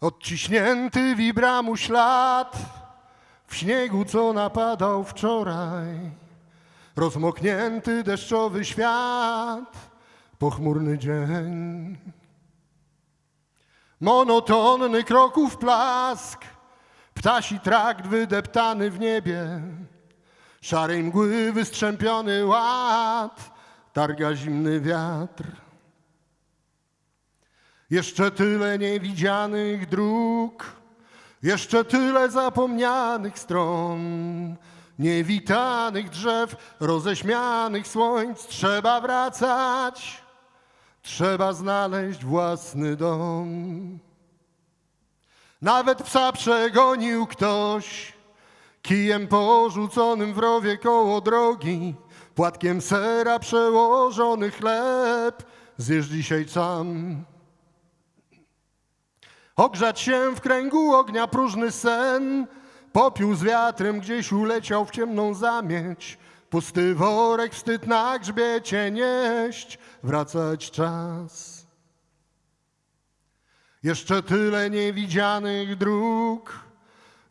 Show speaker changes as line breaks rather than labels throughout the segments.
Odciśnięty wibramu ślad w śniegu, co napadał wczoraj. Rozmoknięty deszczowy świat, pochmurny dzień. Monotonny kroków plask, ptasi trakt wydeptany w niebie. Szarej mgły wystrzępiony ład, targa zimny wiatr. Jeszcze tyle niewidzianych dróg, jeszcze tyle zapomnianych stron, niewitanych drzew, roześmianych słońc. Trzeba wracać, trzeba znaleźć własny dom. Nawet psa przegonił ktoś, kijem porzuconym w rowie koło drogi, płatkiem sera przełożony chleb, zjesz dzisiaj sam. Ogrzać się w kręgu ognia próżny sen, popiół z wiatrem gdzieś uleciał w ciemną zamieć, pusty worek, wstyd na grzbiecie nieść, wracać czas. Jeszcze tyle niewidzianych dróg,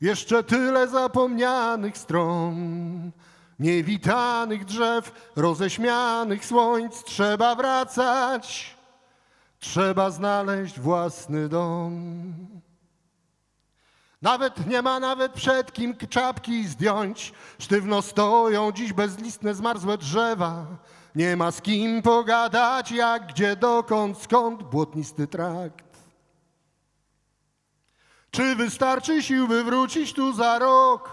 jeszcze tyle zapomnianych stron, niewitanych drzew, roześmianych słońc, trzeba wracać. Trzeba znaleźć własny dom. Nawet nie ma nawet przed kim czapki zdjąć. Sztywno stoją dziś bezlistne, zmarzłe drzewa. Nie ma z kim pogadać, jak, gdzie, dokąd, skąd błotnisty trakt. Czy wystarczy sił, by wrócić tu za rok?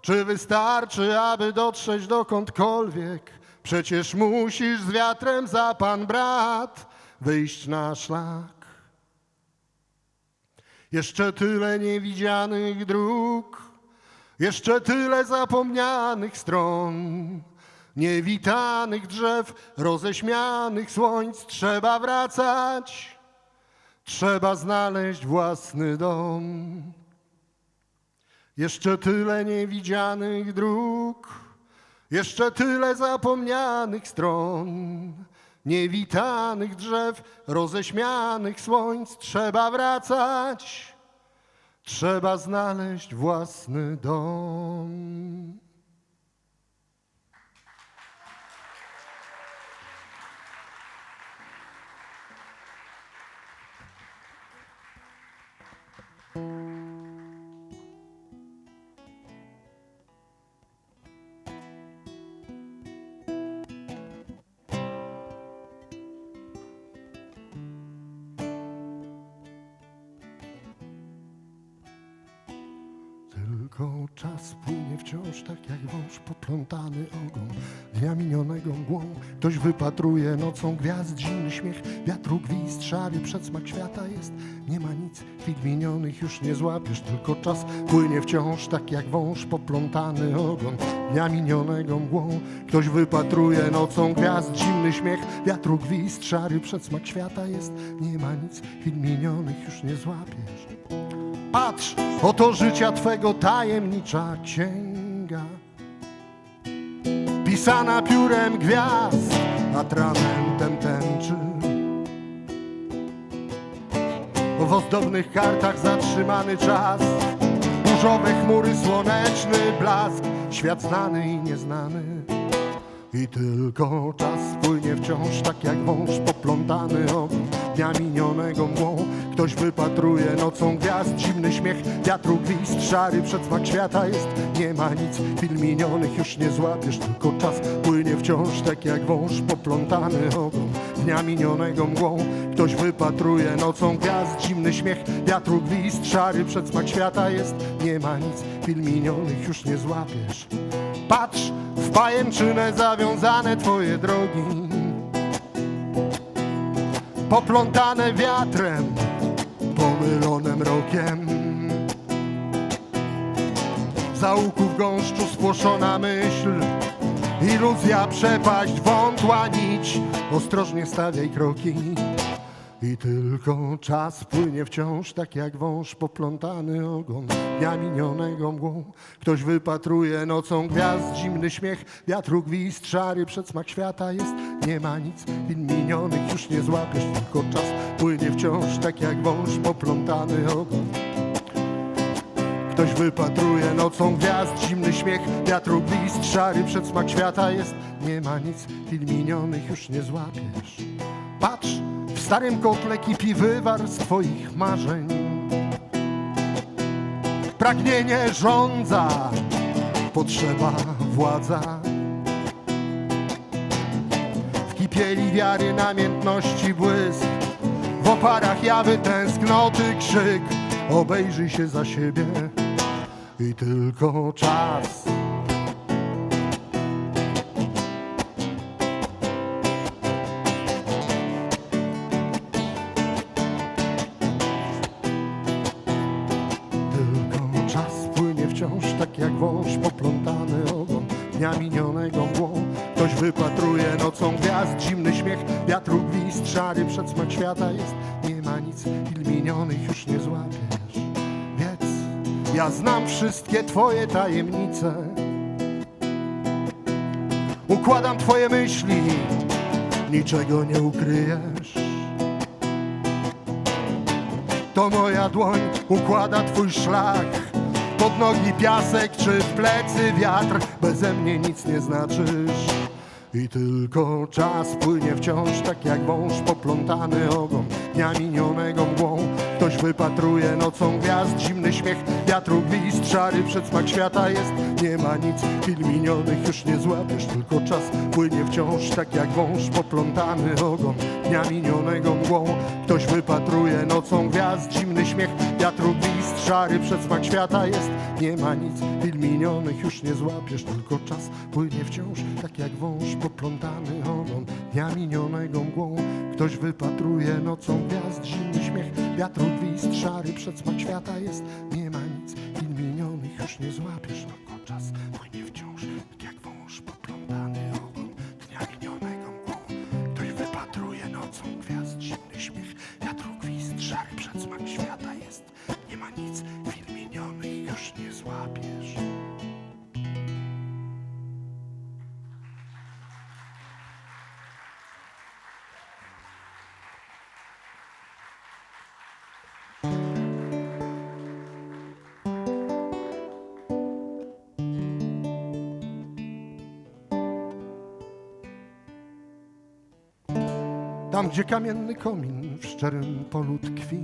Czy wystarczy, aby dotrzeć dokądkolwiek? Przecież musisz z wiatrem za pan brat wyjść na szlak. Jeszcze tyle niewidzianych dróg, jeszcze tyle zapomnianych stron, niewitanych drzew, roześmianych słońc. Trzeba wracać, trzeba znaleźć własny dom. Jeszcze tyle niewidzianych dróg, jeszcze tyle zapomnianych stron, niewitanych drzew, roześmianych słońc. Trzeba wracać, trzeba znaleźć własny dom. Tylko czas płynie wciąż tak jak wąż poplątany ogon. Dnia minionego mgłą Ktoś wypatruje nocą gwiazd Zimny śmiech, wiatru gwizd Szary przedsmak świata jest. Nie ma nic, chwil minionych już nie złapiesz. Tylko czas płynie wciąż tak jak wąż poplątany ogon. Dnia minionego mgłą Ktoś wypatruje nocą gwiazd Zimny śmiech, wiatru gwizd Szary przedsmak świata jest. Nie ma nic, chwil minionych już nie złapiesz Patrz, oto życia Twego tajemnicza księga. Pisana piórem gwiazd, atramentem tęczy. W ozdobnych kartach zatrzymany czas, burzowe chmury, słoneczny blask, świat znany i nieznany. I tylko czas płynie wciąż tak jak wąż poplątany ogon dnia minionego mgłą. Ktoś wypatruje nocą gwiazd, zimny śmiech, wiatru gwizd, szary przedsmak świata jest. Nie ma nic, chwil minionych już nie złapiesz, tylko czas płynie wciąż tak jak wąż poplątany ogon dnia minionego mgłą. Ktoś wypatruje nocą gwiazd, zimny śmiech, wiatru gwizd, szary przedsmak świata jest. Nie ma nic, chwil minionych już nie złapiesz. Patrz, w pajęczynę zawiązane twoje drogi Poplątane wiatrem, pomylone mrokiem Za łuków gąszczu spłoszona myśl Iluzja, przepaść, wątła nić Ostrożnie stawiaj kroki I tylko czas płynie wciąż, tak jak wąż poplątany ogon dnia minionego mgłą. Ktoś wypatruje nocą gwiazd, zimny śmiech, wiatru gwizd, szary przedsmak świata jest. Nie ma nic, chwil minionych już nie złapiesz, tylko czas płynie wciąż, tak jak wąż poplątany ogon. Ktoś wypatruje nocą gwiazd, zimny śmiech, wiatru gwizd, szary przedsmak świata jest. Nie ma nic, chwil minionych już nie złapiesz. Patrz, starym kotle kipi wywar z twoich marzeń. Pragnienie żądza, potrzeba władza. W kipieli wiary, namiętności błysk, w oparach jawy tęsknoty krzyk. Obejrzyj się za siebie i tylko czas. Szary przedsmak świata jest. Nie ma nic, chwil minionych już nie złapiesz. Wiedz, ja znam wszystkie twoje tajemnice. Układam twoje myśli, niczego nie ukryjesz. To moja dłoń układa twój szlak Pod nogi piasek czy w plecy wiatr Beze mnie nic nie znaczysz I tylko czas płynie wciąż Tak jak wąż poplątany ogon Dnia minionego mgłą Ktoś wypatruje nocą gwiazd Zimny śmiech, wiatru gwizd Szary przedsmak świata jest. Nie ma nic, chwil minionych już nie złapiesz Tylko czas płynie wciąż Tak jak wąż poplątany ogon Dnia minionego mgłą. Ktoś wypatruje nocą gwiazd Zimny śmiech, wiatru gwizd Szary przedsmak świata jest. Nie ma nic, chwil minionych już nie złapiesz Tylko czas płynie wciąż Tak jak wąż poplątany ogon Dnia minionego mgłą. Ktoś wypatruje nocą gwiazd Zimny śmiech, wiatru gwizd Szary przedsmak świata jest Nie ma nic, chwil minionych już nie złapiesz Tam, gdzie kamienny komin w szczerym polu tkwi.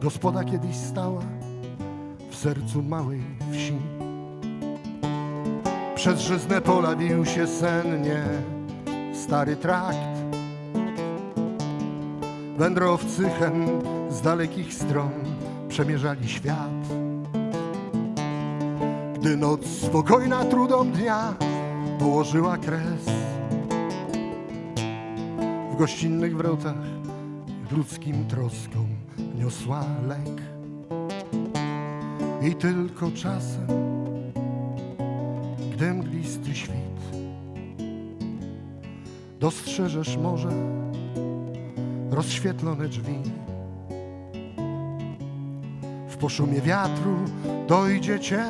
Gospoda kiedyś stała w sercu małej wsi. Przez żyzne pola wił się sennie stary trakt. Wędrowcy hen z dalekich stron przemierzali świat. Gdy noc spokojna trudom dnia położyła kres w gościnnych wrotach ludzkim troskom niosła lek. I tylko czasem, gdy mglisty świt, dostrzeżesz może rozświetlone drzwi. W poszumie wiatru dojdzie cię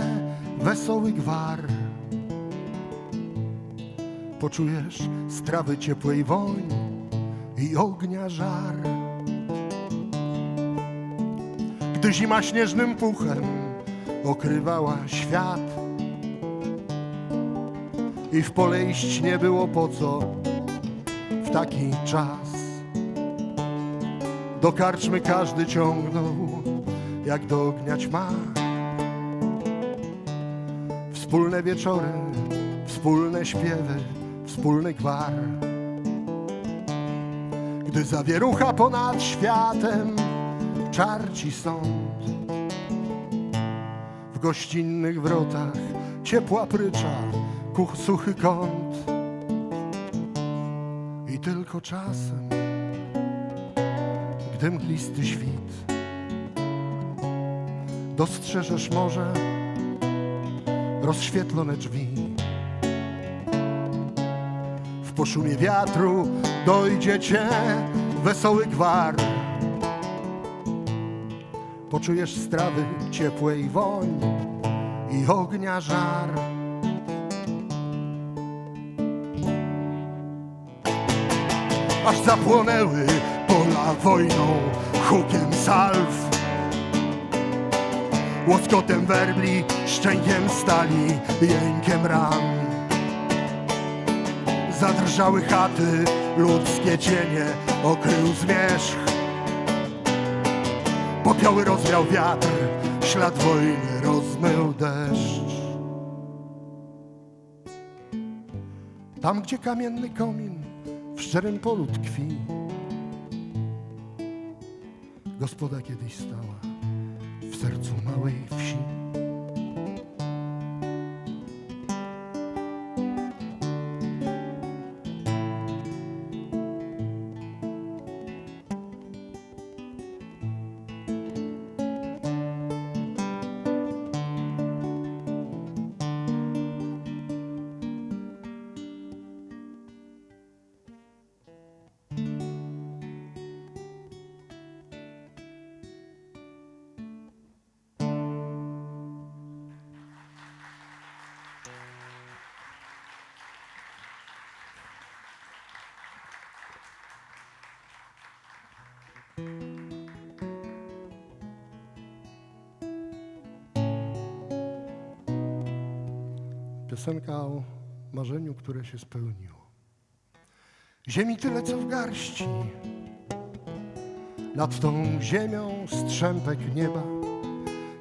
wesoły gwar. Poczujesz strawy ciepłej woń i ognia żar. Gdy zima śnieżnym puchem okrywała świat i w pole iść nie było po co w taki czas. Do karczmy każdy ciągnął, jak do ćma. Wspólne wieczory, wspólne śpiewy, wspólny gwar. Gdy zawierucha ponad światem czarci sąd. W gościnnych wrotach ciepła prycza, kuch suchy kąt. I tylko czasem, gdy mglisty świt Dostrzeżesz może rozświetlone drzwi po szumie wiatru dojdzie cię wesoły gwar. Poczujesz strawy ciepłej woń i ognia żar. Aż zapłonęły pola wojną, hukiem salw. Łoskotem werbli, szczękiem stali, jękiem ran. Zadrżały chaty, ludzkie cienie okrył zmierzch. Popioły rozwiał wiatr, ślad wojny rozmył deszcz. Tam, gdzie kamienny komin w szczerym polu tkwi, gospoda kiedyś stała w sercu małej wsi. Piosenka o marzeniu, które się spełniło. Ziemi tyle, co w garści. Nad tą ziemią strzępek nieba.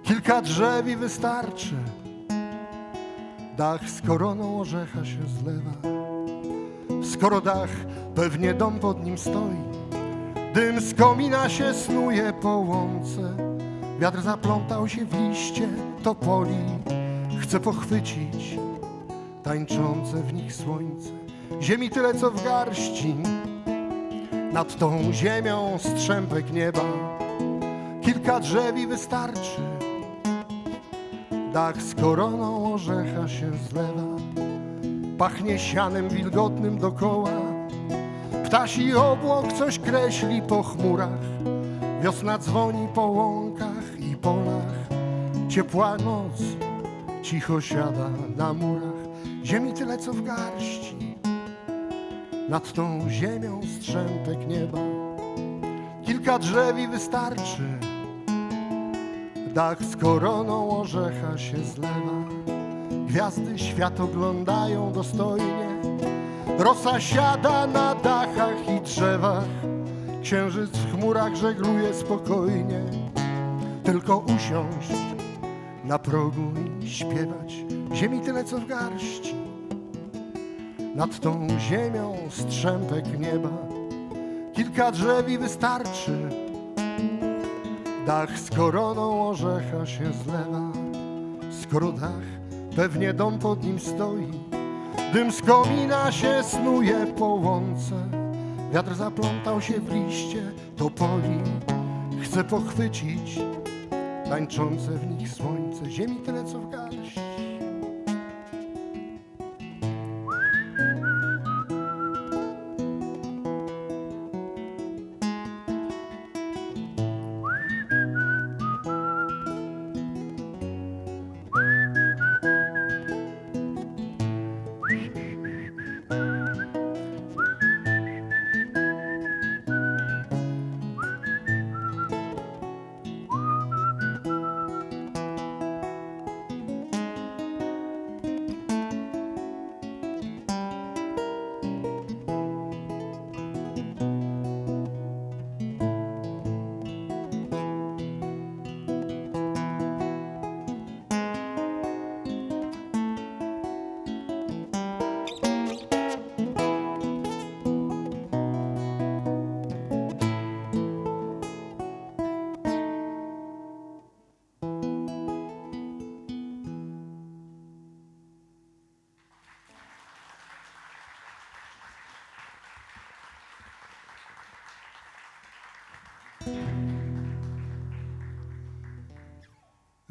Kilka drzew i wystarczy. Dach z koroną orzecha się zlewa. Skoro dach, pewnie dom pod nim stoi. Dym z komina się snuje po łące. Wiatr zaplątał się w liście topoli. Chce pochwycić tańczące w nich słońce. Ziemi tyle, co w garści. Nad tą ziemią strzępek nieba. Kilka drzewi wystarczy. Dach z koroną orzecha się zlewa. Pachnie sianem wilgotnym dokoła. Ptasi obłok coś kreśli po chmurach. Wiosna dzwoni po łąkach i polach. Ciepła noc cicho siada na murach. Ziemi tyle, co w garści. Nad tą ziemią strzępek nieba. Kilka drzewi wystarczy. Dach z koroną orzecha się zlewa. Gwiazdy świat oglądają dostojnie. Rosa siada na dachach i drzewach. Księżyc w chmurach żegluje spokojnie. Tylko usiąść na progu i śpiewać. Ziemi tyle, co w garści. Nad tą ziemią strzępek nieba. Kilka drzewi wystarczy. Dach z koroną orzecha się zlewa. Skoro dach, pewnie dom pod nim stoi. Dym z komina się snuje po łące. Wiatr zaplątał się w liście topoli. Chce pochwycić tańczące w nich słońce. Ziemi tyle, co w garści.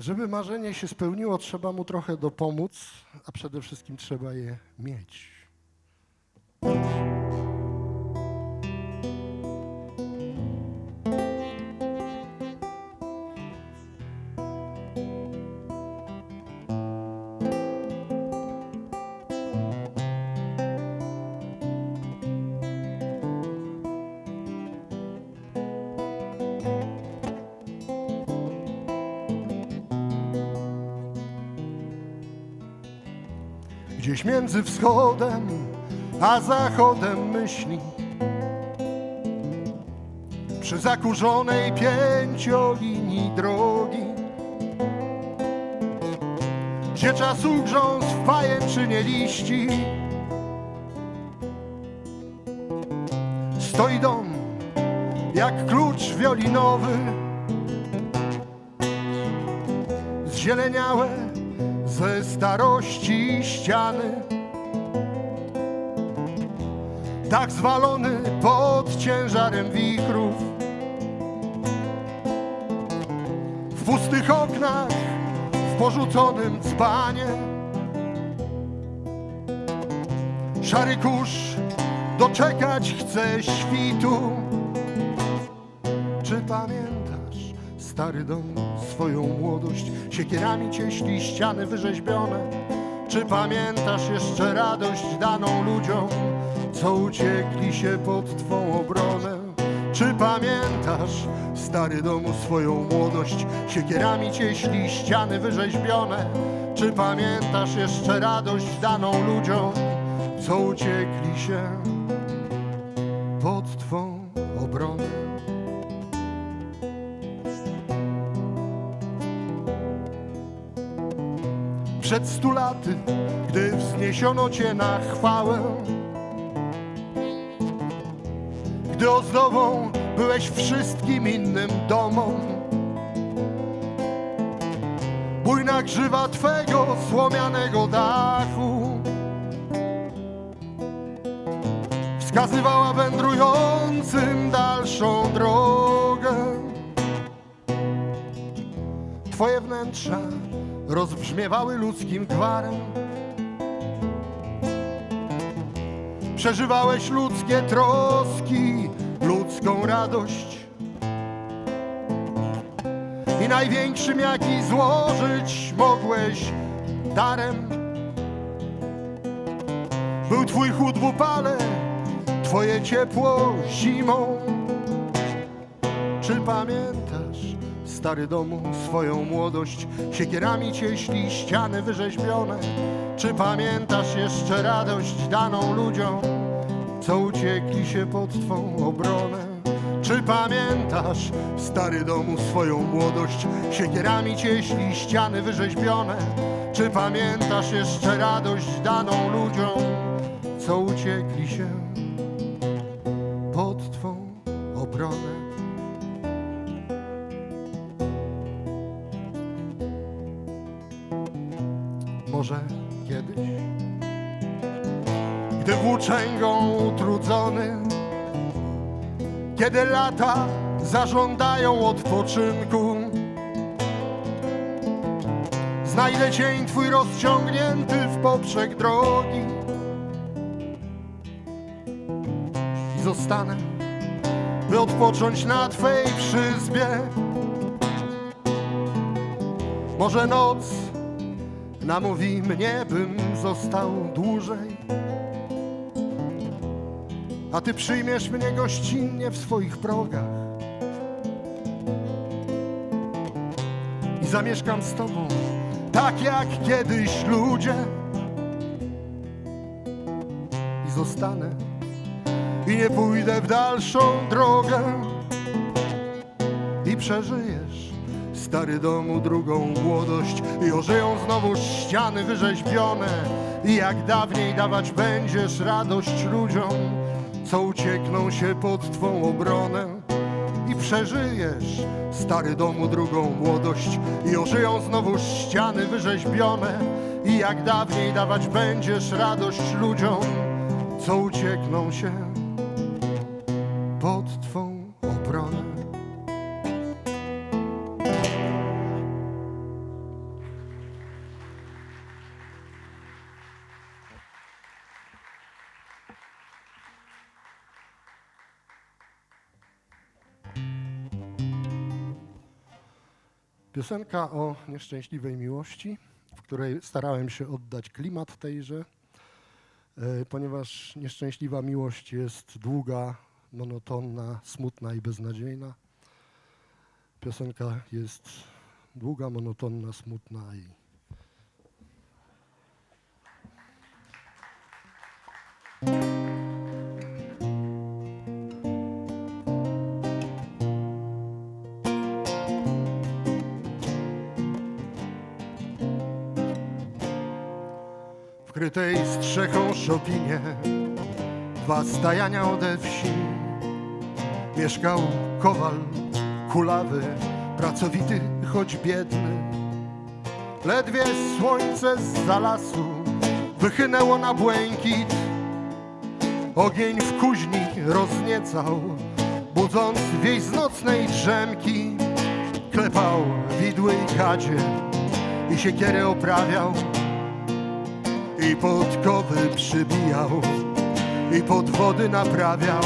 Żeby marzenie się spełniło, trzeba mu trochę dopomóc, a przede wszystkim trzeba je mieć. Gdzieś między wschodem a zachodem myśli. Przy zakurzonej pięciolinii drogi. Gdzie czasu grząz w pajęczynie liści. Stoi dom jak klucz wiolinowy. Zzieleniałe ze starości ściany. Tak zwalony pod ciężarem wichrów W pustych oknach, w porzuconym dzbanie. Szary kurz doczekać chce świtu. Czy pamiętasz stary dom, swoją młodość Siekierami cieśli ściany wyrzeźbione. Czy pamiętasz jeszcze radość daną ludziom Co uciekli się pod Twą obronę? Czy pamiętasz stary domu swoją młodość Siekierami cieśli ściany wyrzeźbione? Czy pamiętasz jeszcze radość daną ludziom Co uciekli się przed stu laty, gdy wzniesiono Cię na chwałę. Gdy ozdobą byłeś wszystkim innym domom. Bujna grzywa Twego słomianego dachu wskazywała wędrującym dalszą drogę. Twoje wnętrza rozbrzmiewały ludzkim gwarem. Przeżywałeś ludzkie troski, ludzką radość. I największym, jaki złożyć mogłeś darem, był Twój chód w upale, Twoje ciepło zimą. Czy pamiętasz, stary domu, swoją młodość? Siekierami cieśli ściany wyrzeźbione. Czy pamiętasz jeszcze radość daną ludziom, co uciekli się pod Twą obronę? Czy pamiętasz, stary domu, swoją młodość? Siekierami cieśli ściany wyrzeźbione. Czy pamiętasz jeszcze radość daną ludziom, co uciekli się kiedy lata zażądają odpoczynku, znajdę cień Twój rozciągnięty w poprzek drogi i zostanę, by odpocząć na Twej przyzbie. Może noc namówi mnie, bym został dłużej. A ty przyjmiesz mnie gościnnie w swoich progach. I zamieszkam z tobą, tak jak kiedyś ludzie. I zostanę, i nie pójdę w dalszą drogę. I przeżyjesz stary domu drugą młodość i ożyją znowu ściany wyrzeźbione i jak dawniej dawać będziesz radość ludziom, co uciekną się pod twą obronę i przeżyjesz stary domu drugą młodość. I ożyją znowu ściany wyrzeźbione i jak dawniej dawać będziesz radość ludziom, co uciekną się Piosenka o nieszczęśliwej miłości, w której starałem się oddać klimat tejże, e, ponieważ nieszczęśliwa miłość jest długa, monotonna, smutna i beznadziejna. Piosenka jest długa, monotonna, smutna i w krytej strzechą szopinie dwa stajania ode wsi mieszkał kowal kulawy, pracowity, choć biedny. Ledwie słońce z lasu wychynęło na błękit, ogień w kuźni rozniecał, budząc wieś z nocnej drzemki. Klepał widły i kadzie i siekierę oprawiał i podkowy przybijał i podwody naprawiał.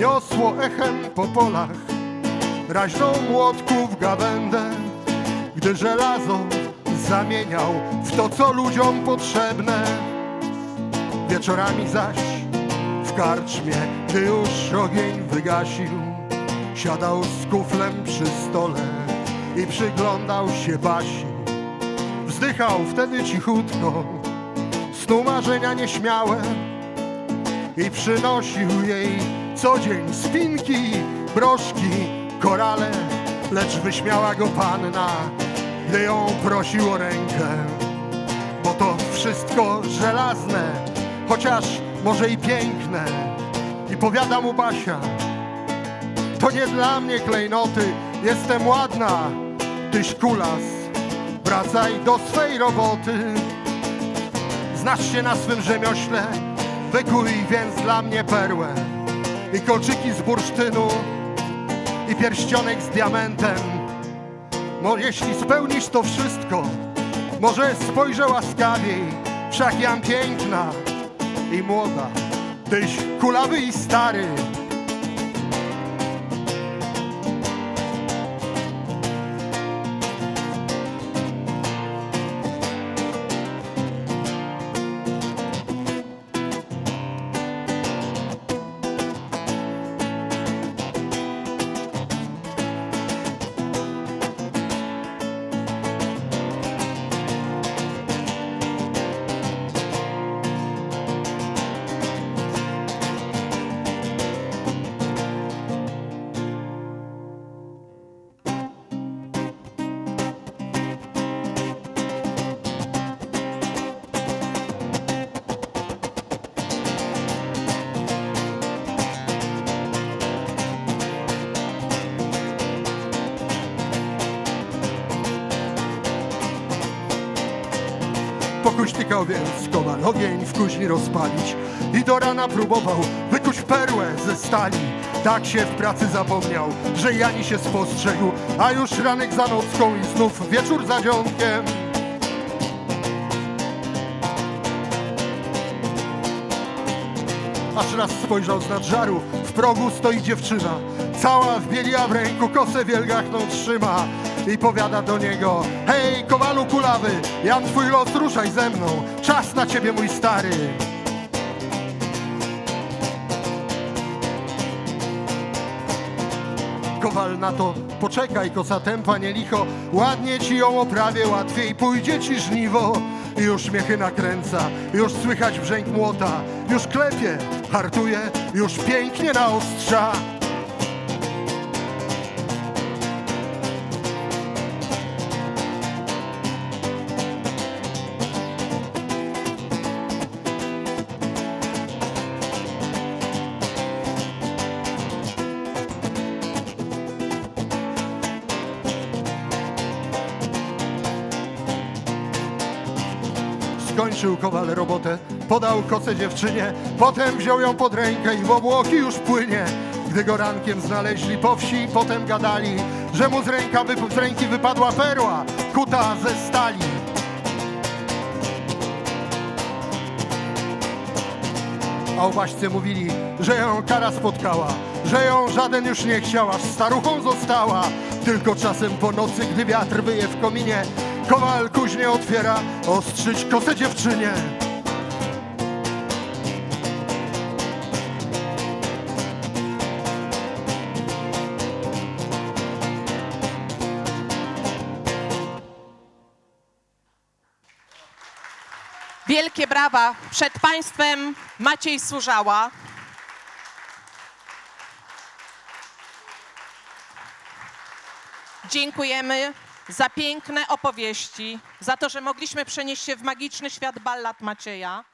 Niosło echem po polach raźną młotków gawędę, gdy żelazo zamieniał w to, co ludziom potrzebne. Wieczorami zaś w karczmie, gdy już ogień wygasił, siadał z kuflem przy stole i przyglądał się Basi. Wzdychał wtedy cichutko, snu marzenia nieśmiałe i przynosił jej co dzień spinki, broszki, korale, lecz wyśmiała go panna, gdy ją prosił o rękę, bo to wszystko żelazne, chociaż może i piękne. I powiada mu Basia, to nie dla mnie klejnoty, jestem ładna, tyś kulas, wracaj do swej roboty. Znasz się na swym rzemiośle, wykuj więc dla mnie perłę i kolczyki z bursztynu i pierścionek z diamentem. No jeśli spełnisz to wszystko, może spojrzę łaskawiej, wszak jam piękna i młoda, tyś kulawy i stary. Pokuśtykał więc kowal ogień w kuźni rozpalić i do rana próbował wykuć perłę ze stali. Tak się w pracy zapomniał, że Jani się spostrzegł, a już ranek za nocką i znów wieczór za dzionkiem. Aż raz spojrzał z nadżaru, w progu stoi dziewczyna, cała w bieli, a w ręku kosę wielgachną trzyma i powiada do niego, hej, kowalu kulawy, jam twój los, ruszaj ze mną, czas na ciebie, mój stary. Kowal na to, poczekaj, kosa tempa nie licho, ładnie ci ją oprawię, łatwiej pójdzie ci żniwo. Już śmiechy nakręca, już słychać brzęk młota, już klepie, hartuje, już pięknie naostrza. Podał kosę dziewczynie, potem wziął ją pod rękę i w obłoki już płynie. Gdy go rankiem znaleźli po wsi, potem gadali, że mu z, ręka, z ręki wypadła perła, kuta ze stali. A o Baśce mówili, że ją kara spotkała, że ją żaden już nie chciała, staruchą została. Tylko czasem po nocy, gdy wiatr wyje w kominie, kowal kuźnie otwiera, ostrzyć kosę dziewczynie.
Wielkie brawa. Przed Państwem Maciej Służała. Dziękujemy za piękne opowieści, za to, że mogliśmy przenieść się w magiczny świat ballad Macieja.